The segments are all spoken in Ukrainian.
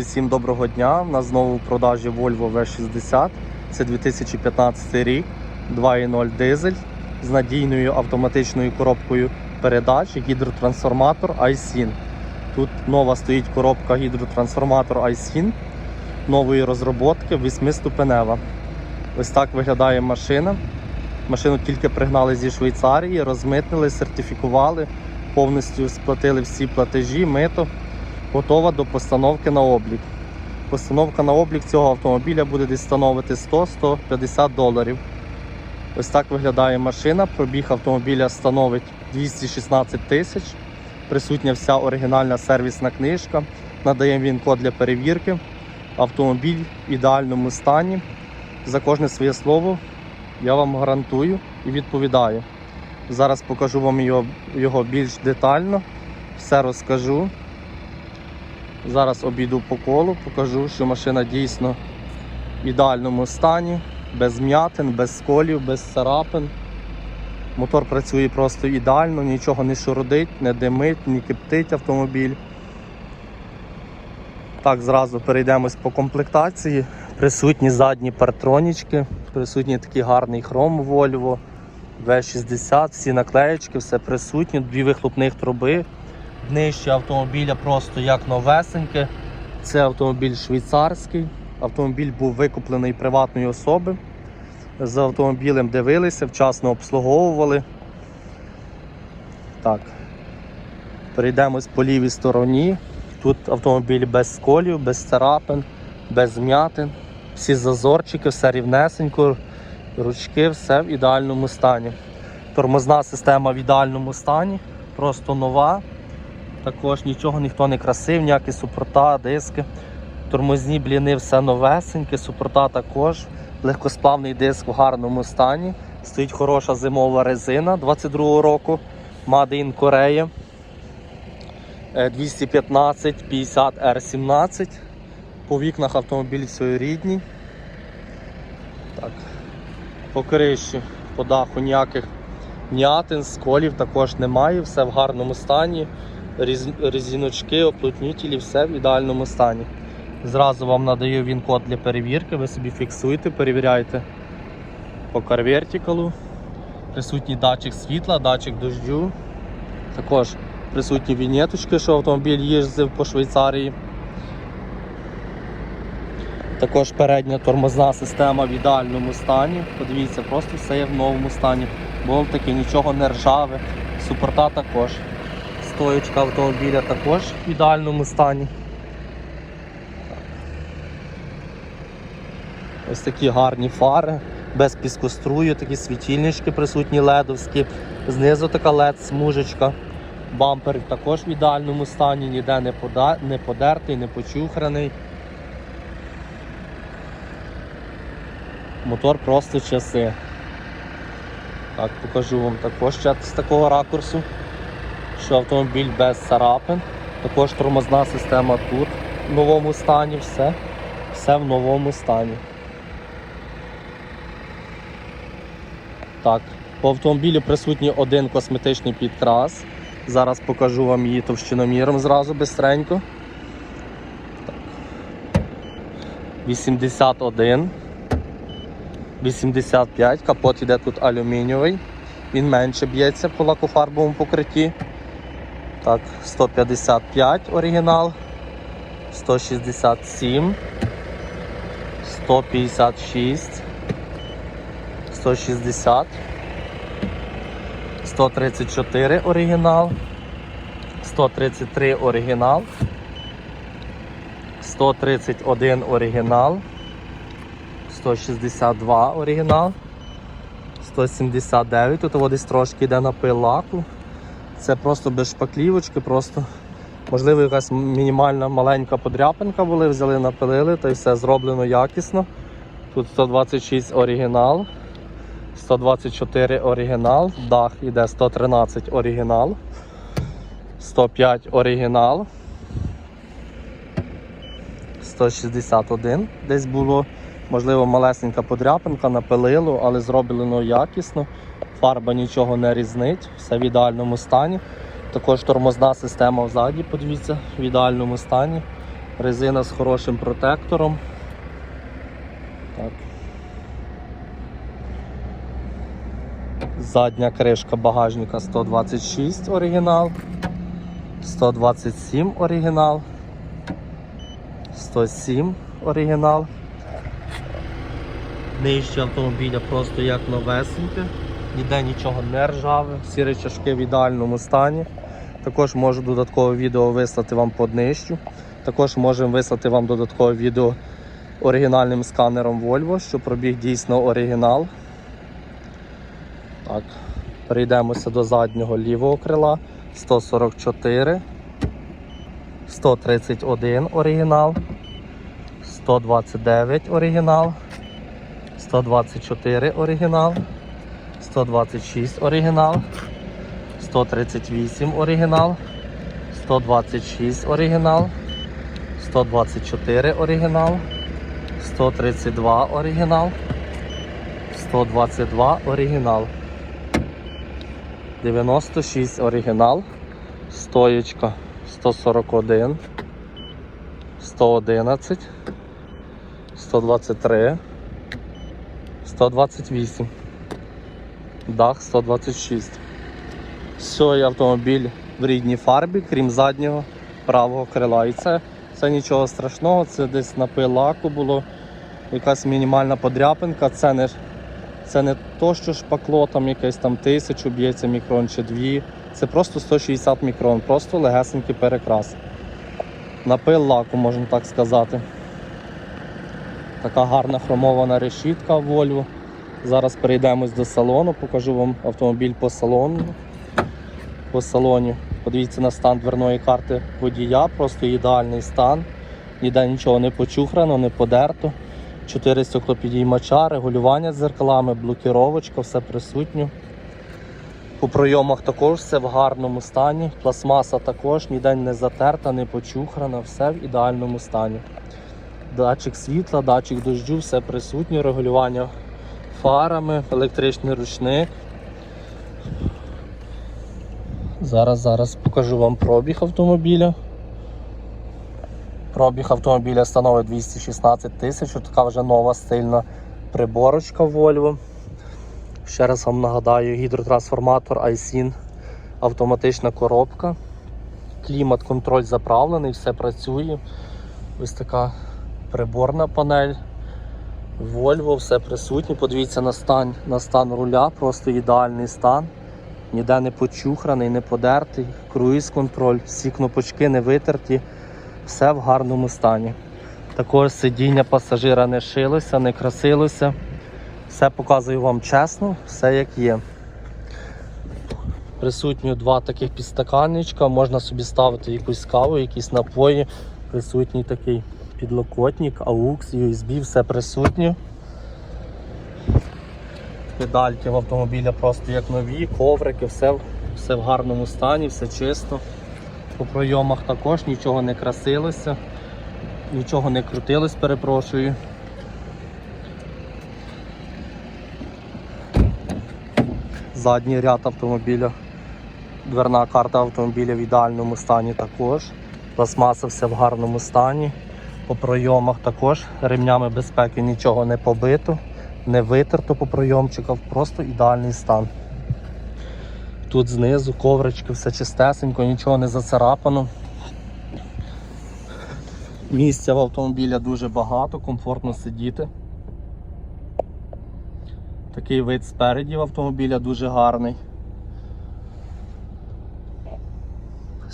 Всім доброго дня. У нас знову в продажі Volvo V60. Це 2015 рік, 2.0 дизель з надійною автоматичною коробкою передач, гідротрансформатор iSyn. Тут нова стоїть коробка гідротрансформатор iSyn нової розробки, 8-ступенева. Ось так виглядає машина. Машину тільки пригнали зі Швейцарії, розмитнили, сертифікували, повністю сплатили всі платежі, мито готова до постановки на облік. Постановка на облік цього автомобіля буде десь становити 100-150 доларів. Ось так виглядає машина. Пробіг автомобіля становить 216 тисяч. Присутня вся оригінальна сервісна книжка. Надаємо він код для перевірки. Автомобіль в ідеальному стані. За кожне своє слово я вам гарантую і відповідаю. Зараз покажу вам його, його більш детально, все розкажу. Зараз обійду по колу, покажу, що машина дійсно в ідеальному стані, без м'ятин, без сколів, без царапин. Мотор працює просто ідеально, нічого не шурудить, не димить, не киптить автомобіль. Так, зразу перейдемось по комплектації. Присутні задні партронічки, присутній такий гарний хром Volvo, V60, всі наклеєчки, все присутнє, дві вихлопних труби. Днище автомобіля просто як новесеньке. Це автомобіль швейцарський. Автомобіль був викуплений приватної особи. За автомобілем дивилися, вчасно обслуговували. Так. Перейдемось по лівій стороні. Тут автомобіль без сколів, без царапин, без м'ятин. Всі зазорчики, все рівнесенько, ручки, все в ідеальному стані. Тормозна система в ідеальному стані, просто нова. Також нічого ніхто не красив, ніякі супрота, диски. Тормозні бліни, все новесеньке, супрота також. Легкосплавний диск в гарному стані. Стоїть хороша зимова резина 22 року. Made in Korea. Е, 215 50 R17. По вікнах автомобіль все рідній. Так. По криші, по даху ніяких м'ятин, сколів також немає, все в гарному стані. Різ- резиночки, оплотнітелі, все в ідеальному стані. Зразу вам надаю він код для перевірки, ви собі фіксуєте, перевіряєте по карвертикалу. Присутній датчик світла, датчик дождю. Також присутні вінеточки, що автомобіль їздив по Швейцарії. Також передня тормозна система в ідеальному стані. Подивіться, просто все є в новому стані. Болтики, нічого не ржаве, супорта також. Стоєчка автомобіля також в ідеальному стані. Ось такі гарні фари, без піскострую, такі світильнички присутні ледовські. Знизу така лед-смужечка. Бампер також в ідеальному стані, ніде не, пода... не подертий, не почухраний. Мотор просто часи. Так, покажу вам також ще з такого ракурсу, що автомобіль без царапин. Також тормозна система тут в новому стані, все, все в новому стані. Так, по автомобілю присутній один косметичний підкрас. Зараз покажу вам її товщиноміром зразу бистренько. 81. 85, капот іде тут алюмінієвий. Він менше б'ється по лакофарбовому покритті. Так, 155 оригінал, 167, 156, 160, 134 оригінал, 133 оригінал, 131 оригінал. 162 оригінал, 179. Тут десь трошки йде напил лаку. Це просто без шпаклівочки, просто можливо якась мінімальна маленька подряпинка були, взяли, напилили, та й все зроблено якісно. Тут 126 оригінал, 124 оригінал, дах іде 113 оригінал, 105 оригінал. 161 десь було. Можливо, малесенька подряпинка, напилило, але зроблено якісно. Фарба нічого не різнить, все в ідеальному стані. Також тормозна система взаді, подивіться, в ідеальному стані. Резина з хорошим протектором. Так. Задня кришка багажника 126 оригінал, 127 оригінал, 107 оригінал. Нижче автомобіля просто як новесеньке, ніде нічого не ржаве, всі речашки в ідеальному стані. Також можу додаткове відео вислати вам по днищу. Також можемо вислати вам додаткове відео оригінальним сканером Volvo, що пробіг дійсно оригінал. Так, перейдемося до заднього лівого крила. 144, 131 оригінал, 129 оригінал, 124 оригінал, 126 оригінал, 138 оригінал, 126 оригінал, 124 оригінал, 132 оригінал, 122 оригінал. 96 оригінал, стоєчка 141, 111, 123, 128, дах 126. Сьогодні автомобіль в рідній фарбі, крім заднього правого крила. І це, це нічого страшного, це десь на пил лаку було, якась мінімальна подряпинка, це не це не то, що шпакло там якесь там тисячу б'ється мікрон чи дві. Це просто 160 мікрон, просто легесенький перекрас. Напил лаку, можна так сказати. Така гарна хромована решітка Volvo. Зараз перейдемось до салону, покажу вам автомобіль по салону. По салоні. Подивіться на стан дверної карти водія, просто ідеальний стан. Ніде нічого не почухрано, не подерто. Чотири стеклопідіймача, регулювання дзеркалами, блокіровочка, все присутнє. По пройомах також все в гарному стані. Пластмаса також ніде не затерта, не почухрана, все в ідеальному стані. Датчик світла, датчик дощу, все присутнє, регулювання фарами, електричний ручник. Зараз, зараз покажу вам пробіг автомобіля. Пробіг автомобіля становить 216 тисяч. Така вже нова стильна приборочка Volvo. Ще раз вам нагадаю, гідротрансформатор iSyn, автоматична коробка. Клімат, контроль заправлений, все працює. Ось така приборна панель. Volvo, все присутнє. Подивіться на стан, на стан руля, просто ідеальний стан. Ніде не почухраний, не подертий, круїз контроль, всі кнопочки не витерті все в гарному стані. Також сидіння пасажира не шилося, не красилося. Все показую вам чесно, все як є. Присутні два таких підстаканничка, можна собі ставити якусь каву, якісь напої. Присутній такий підлокотник, AUX, USB, все присутнє. Педальки в автомобіля просто як нові, коврики, все, все в гарному стані, все чисто. По пройомах також нічого не красилося, нічого не крутилось, перепрошую. Задній ряд автомобіля, дверна карта автомобіля в ідеальному стані також. Пластмаса все в гарному стані. По пройомах також ремнями безпеки нічого не побито, не витерто по пройомчиках, просто ідеальний стан. Тут знизу коврички, все чистесенько, нічого не зацарапано. Місця в автомобіля дуже багато, комфортно сидіти. Такий вид спереді в автомобіля дуже гарний.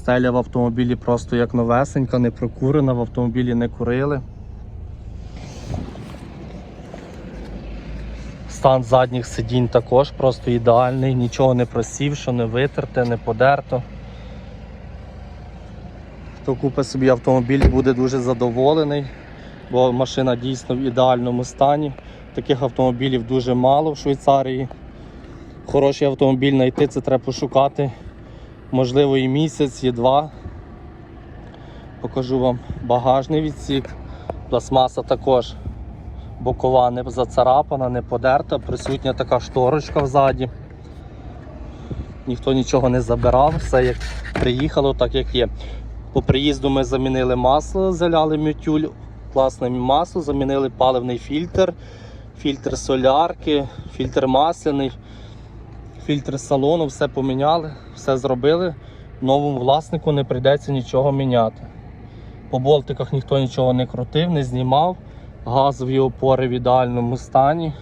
Стеля в автомобілі просто як новесенька, не прокурена, в автомобілі не курили. Стан задніх сидінь також просто ідеальний, нічого не просівшо, не витерте, не подерто. Хто купить собі автомобіль, буде дуже задоволений, бо машина дійсно в ідеальному стані. Таких автомобілів дуже мало в Швейцарії. Хороший автомобіль знайти, це треба пошукати. Можливо, і місяць, і два. Покажу вам багажний відсік. Пластмаса також бокова не зацарапана, не подерта, присутня така шторочка взаді. Ніхто нічого не забирав, все як приїхало, так як є. По приїзду ми замінили масло, заляли мютюль, класне масло, замінили паливний фільтр, фільтр солярки, фільтр масляний, фільтр салону, все поміняли, все зробили. Новому власнику не прийдеться нічого міняти. По болтиках ніхто нічого не крутив, не знімав. Газові опори в ідеальному стані.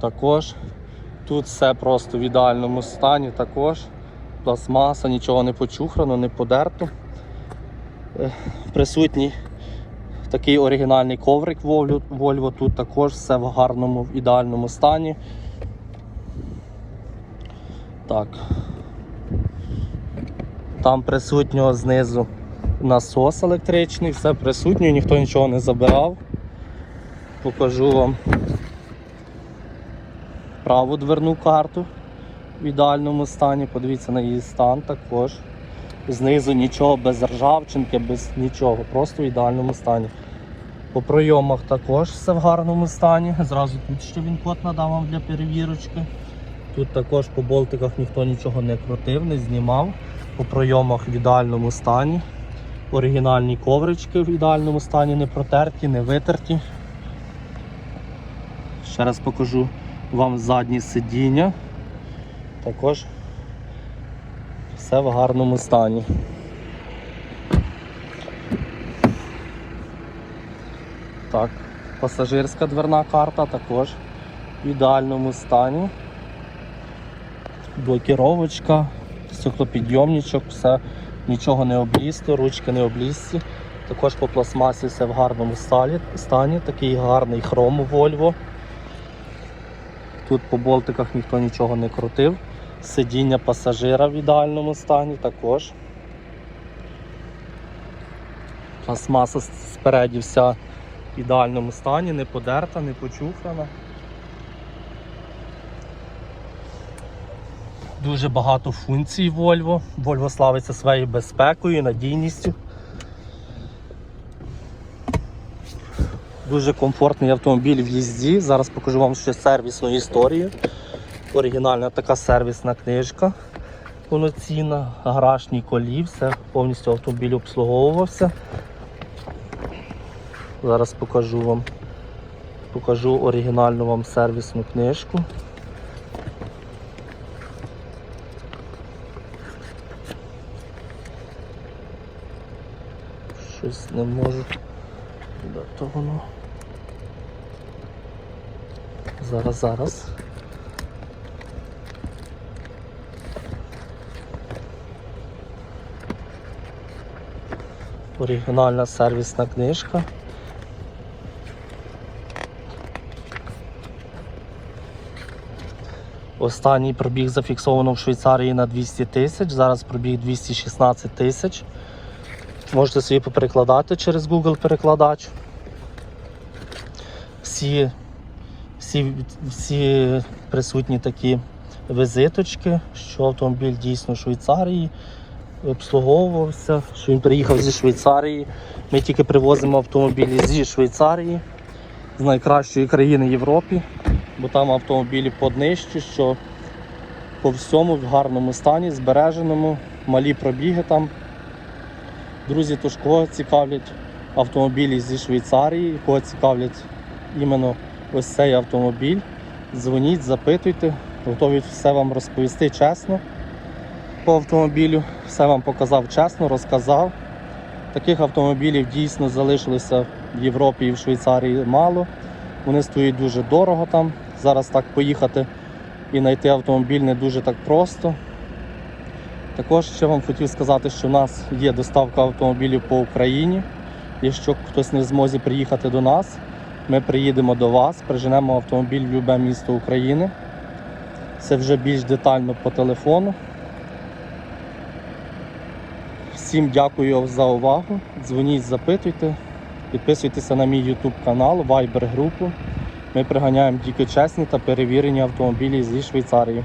Також тут все просто в ідеальному стані. Також пластмаса, нічого не почухрано, не подерто. Е, Присутній такий оригінальний коврик. Volvo. Тут також все в гарному, в ідеальному стані. Так. Там присутнього знизу насос електричний, все присутнє, ніхто нічого не забирав. Покажу вам праву дверну карту в ідеальному стані. Подивіться на її стан також. Знизу нічого без ржавчинки, без нічого, просто в ідеальному стані. По пройомах також все в гарному стані. Зразу тут ще він код надав вам для перевірочки. Тут також по болтиках ніхто нічого не крутив, не знімав. По пройомах в ідеальному стані. Оригінальні коврички в ідеальному стані, не протерті, не витерті. Ще раз покажу вам задні сидіння. Також все в гарному стані. Так, пасажирська дверна карта також в ідеальному стані. Блокіровочка, стеклопідйомничок, все, нічого не облізло, ручки не облізці. Також по пластмасі все в гарному стані, такий гарний хром у Volvo. Тут по болтиках ніхто нічого не крутив. Сидіння пасажира в ідеальному стані також. Пластмаса спереді вся в ідеальному стані, не подерта, не почухрана. Дуже багато функцій Volvo. Volvo славиться своєю безпекою, надійністю. Дуже комфортний автомобіль в їзді. Зараз покажу вам ще сервісну історію. Оригінальна така сервісна книжка. Повноцінна, гаражні колі, все повністю автомобіль обслуговувався. Зараз покажу вам. Покажу оригінальну вам сервісну книжку. Щось не можу. Де то воно? Зараз, зараз. Оригінальна сервісна книжка. Останній пробіг зафіксовано в Швейцарії на 200 тисяч, зараз пробіг 216 тисяч. Можете собі поперекладати через Google перекладач. Всі, всі, всі присутні такі визиточки, що автомобіль дійсно Швейцарії обслуговувався, що він приїхав зі Швейцарії. Ми тільки привозимо автомобілі зі Швейцарії, з найкращої країни Європи, бо там автомобілі поднижчі, що по всьому в гарному стані, збереженому, малі пробіги там. Друзі, тож кого цікавлять автомобілі зі Швейцарії, кого цікавлять іменно ось цей автомобіль, дзвоніть, запитуйте, готові все вам розповісти чесно по автомобілю. Все вам показав чесно, розказав. Таких автомобілів дійсно залишилося в Європі і в Швейцарії мало. Вони стоять дуже дорого там. Зараз так поїхати і знайти автомобіль не дуже так просто. Також ще вам хотів сказати, що в нас є доставка автомобілів по Україні. Якщо хтось не в змозі приїхати до нас, ми приїдемо до вас, приженемо автомобіль в будь-яке місто України. Це вже більш детально по телефону. Всім дякую за увагу. Дзвоніть, запитуйте, підписуйтеся на мій YouTube канал, Viber групу. Ми приганяємо тільки чесні та перевірені автомобілі зі Швейцарії.